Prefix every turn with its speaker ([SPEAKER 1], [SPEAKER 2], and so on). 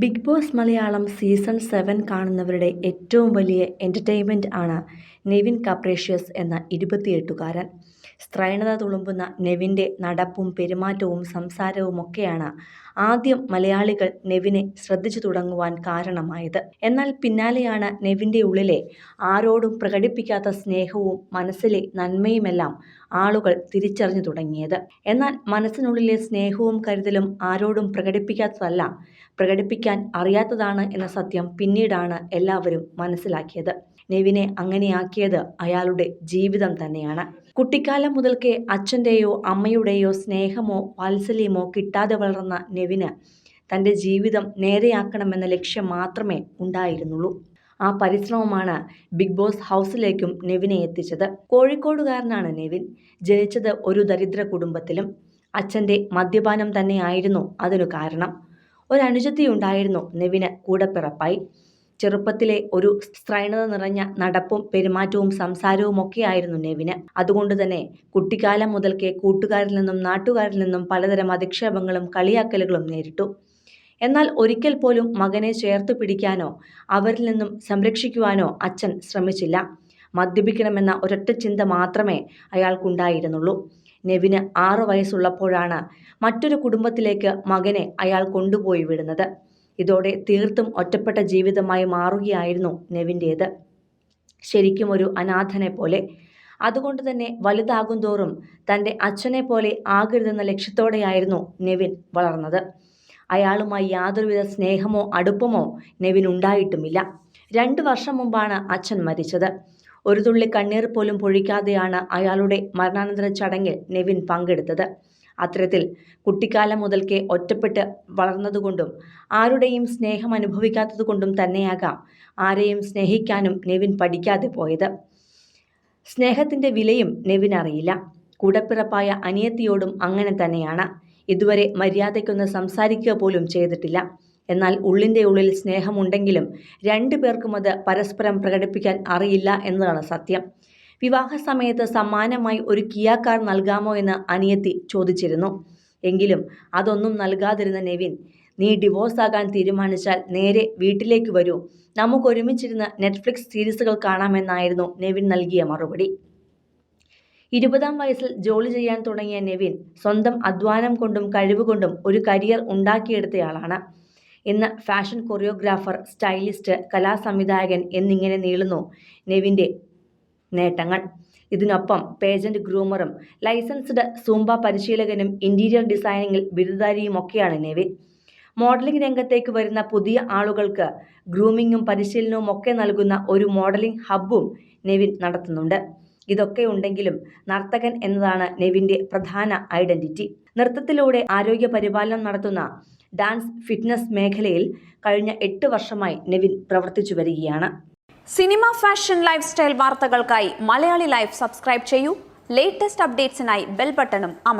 [SPEAKER 1] Bigg Boss Malayalam season seven കാണുന്നവരുടെ ഏറ്റവും വലിയ entertainment ആണ് നെവിൻ കപ്രേഷ്യസ് എന്ന ഇരുപത്തിയെട്ടുകാരൻ. സ്ത്രൈണത തുളുമ്പുന്ന നെവിന്റെ നടപ്പും പെരുമാറ്റവും സംസാരവും ഒക്കെയാണ് ആദ്യം മലയാളികൾ നെവിനെ ശ്രദ്ധിച്ചു തുടങ്ങുവാൻ കാരണമായത്. എന്നാൽ പിന്നാലെയാണ് നെവിന്റെ ഉള്ളിലെ ആരോടും പ്രകടിപ്പിക്കാത്ത സ്നേഹവും മനസ്സിലെ നന്മയുമെല്ലാം ആളുകൾ തിരിച്ചറിഞ്ഞു തുടങ്ങിയത്. എന്നാൽ മനസ്സിനുള്ളിലെ സ്നേഹവും കരുതലും ആരോടും പ്രകടിപ്പിക്കാത്തതല്ല പ്രകടിപ്പിക്കാൻ അറിയാത്തതാണ് എന്ന സത്യം പിന്നീടാണ് എല്ലാവരും മനസ്സിലാക്കിയത്. നെവിനെ അങ്ങനെയാക്കിയത് അയാളുടെ ജീവിതം തന്നെയാണ്. കുട്ടിക്കാലം മുതൽക്കേ അച്ഛന്റെയോ അമ്മയുടെയോ സ്നേഹമോ വാത്സല്യമോ കിട്ടാതെ വളർന്ന നെവിന് തന്റെ ജീവിതം നേരെയാക്കണമെന്ന ലക്ഷ്യം മാത്രമേ ഉണ്ടായിരുന്നുള്ളൂ. ആ പരിശ്രമമാണ് ബിഗ് ബോസ് ഹൗസിലേക്കും നെവിനെ എത്തിച്ചത്. കോഴിക്കോടുകാരനാണ് നെവിൻ. ജനിച്ചത് ഒരു ദരിദ്ര കുടുംബത്തിലും. അച്ഛന്റെ മദ്യപാനം തന്നെയായിരുന്നു അതിനു കാരണം. ഒരനുജത്തി ഉണ്ടായിരുന്നു നെവിന് കൂടപ്പിറപ്പായി. ചെറുപ്പത്തിലെ ഒരു സ്ത്രൈണത നിറഞ്ഞ നടപ്പും പെരുമാറ്റവും സംസാരവും ഒക്കെയായിരുന്നു നെവിന്. അതുകൊണ്ട് തന്നെ കുട്ടിക്കാലം മുതൽക്കേ കൂട്ടുകാരിൽ നിന്നും നാട്ടുകാരിൽ നിന്നും പലതരം അധിക്ഷേപങ്ങളും കളിയാക്കലുകളും നേരിട്ടു. എന്നാൽ ഒരിക്കൽ പോലും മകനെ ചേർത്ത് പിടിക്കാനോ അവരിൽ നിന്നും സംരക്ഷിക്കുവാനോ അച്ഛൻ ശ്രമിച്ചില്ല. മദ്യപിക്കണമെന്ന ഒരൊറ്റ ചിന്ത മാത്രമേ അയാൾക്കുണ്ടായിരുന്നുള്ളൂ. നെവിന് ആറു വയസ്സുള്ളപ്പോഴാണ് മറ്റൊരു കുടുംബത്തിലേക്ക് മകനെ അയാൾ കൊണ്ടുപോയി വിടുന്നത്. ഇതോടെ തീർത്തും ഒറ്റപ്പെട്ട ജീവിതമായി മാറുകയായിരുന്നു നെവിന്റേത് ശരിക്കും ഒരു അനാഥനെ പോലെ. അതുകൊണ്ട് തന്നെ വലുതാകും തോറും തന്റെ അച്ഛനെ പോലെ ആകരുതെന്ന ലക്ഷ്യത്തോടെയായിരുന്നു നെവിൻ വളർന്നത്. അയാളുമായി യാതൊരുവിധ സ്നേഹമോ അടുപ്പമോ നെവിൻ ഉണ്ടായിട്ടുമില്ല രണ്ട് വർഷം മുമ്പാണ് അച്ഛൻ മരിച്ചത്. ഒരു തുള്ളി കണ്ണീർ പോലും പൊഴിക്കാതെയാണ് അയാളുടെ മരണാനന്തര ചടങ്ങിൽ നെവിൻ പങ്കെടുത്തത്. അത്തരത്തിൽ കുട്ടിക്കാലം മുതൽക്കേ ഒറ്റപ്പെട്ട് വളർന്നതുകൊണ്ടും ആരുടെയും സ്നേഹം അനുഭവിക്കാത്തതുകൊണ്ടും തന്നെയാകാം ആരെയും സ്നേഹിക്കാനും നെവിൻ പഠിക്കാതെ പോയത്. സ്നേഹത്തിന്റെ വിലയും നെവിൻ അറിയില്ല. കൂടപ്പിറപ്പായ അനിയത്തിയോടും അങ്ങനെ തന്നെയാണ്. ഇതുവരെ മര്യാദയ്ക്കൊന്ന് സംസാരിക്കുക പോലും ചെയ്തിട്ടില്ല. എന്നാൽ ഉള്ളിന്റെ ഉള്ളിൽ സ്നേഹമുണ്ടെങ്കിലും രണ്ടു പേർക്കും അത് പരസ്പരം പ്രകടിപ്പിക്കാൻ അറിയില്ല എന്നതാണ് സത്യം. വിവാഹ സമയത്ത് സമ്മാനമായി ഒരു കിയാക്കാർ കാർ നൽകാമോ എന്ന് അനിയത്തി ചോദിച്ചിരുന്നു. എങ്കിലും അതൊന്നും നൽകാതിരുന്ന നെവിൻ നീ ഡിവോഴ്സ് ആകാൻ തീരുമാനിച്ചാൽ നേരെ വീട്ടിലേക്ക് വരൂ. നമുക്ക് ഒരുമിച്ചിരുന്ന് നെറ്റ്ഫ്ലിക്സ് സീരീസുകൾ കാണാമെന്നായിരുന്നു നെവിൻ നൽകിയ മറുപടി. ഇരുപതാം വയസ്സിൽ ജോലി ചെയ്യാൻ തുടങ്ങിയ നെവിൻ സ്വന്തം അധ്വാനം കൊണ്ടും കഴിവുകൊണ്ടും ഒരു കരിയർ ഉണ്ടാക്കിയെടുത്തയാളാണ്. ഇന്ന് ഫാഷൻ കൊറിയോഗ്രാഫർ സ്റ്റൈലിസ്റ്റ് കലാസംവിധായകൻ എന്നിങ്ങനെ നീളുന്നു നെവിന്റെ നേട്ടങ്ങൾ. ഇതിനൊപ്പം പേജന്റ് ഗ്രൂമറും ലൈസൻസ്ഡ് സൂംബ പരിശീലകനും ഇന്റീരിയർ ഡിസൈനിങ്ങിൽ ബിരുദധാരിയുമൊക്കെയാണ് നെവിൻ. മോഡലിംഗ് രംഗത്തേക്ക് വരുന്ന പുതിയ ആളുകൾക്ക് ഗ്രൂമിങ്ങും പരിശീലനവും ഒക്കെ നൽകുന്ന ഒരു മോഡലിംഗ് ഹബ്ബും നെവിൻ നടത്തുന്നുണ്ട്. ഇതൊക്കെ ഉണ്ടെങ്കിലും നർത്തകൻ എന്നതാണ് നെവിന്റെ പ്രധാന ഐഡന്റിറ്റി. നൃത്തത്തിലൂടെ ആരോഗ്യ പരിപാലനം നടത്തുന്ന ഡാൻസ് ഫിറ്റ്നസ് മേഖലയിൽ കഴിഞ്ഞ എട്ട് വർഷമായി നെവിൻ പ്രവർത്തിച്ചു വരികയാണ്.
[SPEAKER 2] സിനിമ ഫാഷൻ ലൈഫ് സ്റ്റൈൽ വാർത്തകൾക്കായി മലയാളി ലൈഫ് സബ്സ്ക്രൈബ് ചെയ്യൂ. ലേറ്റസ്റ്റ് അപ്ഡേറ്റ്സിനായി ബെൽ ബട്ടണും അമർ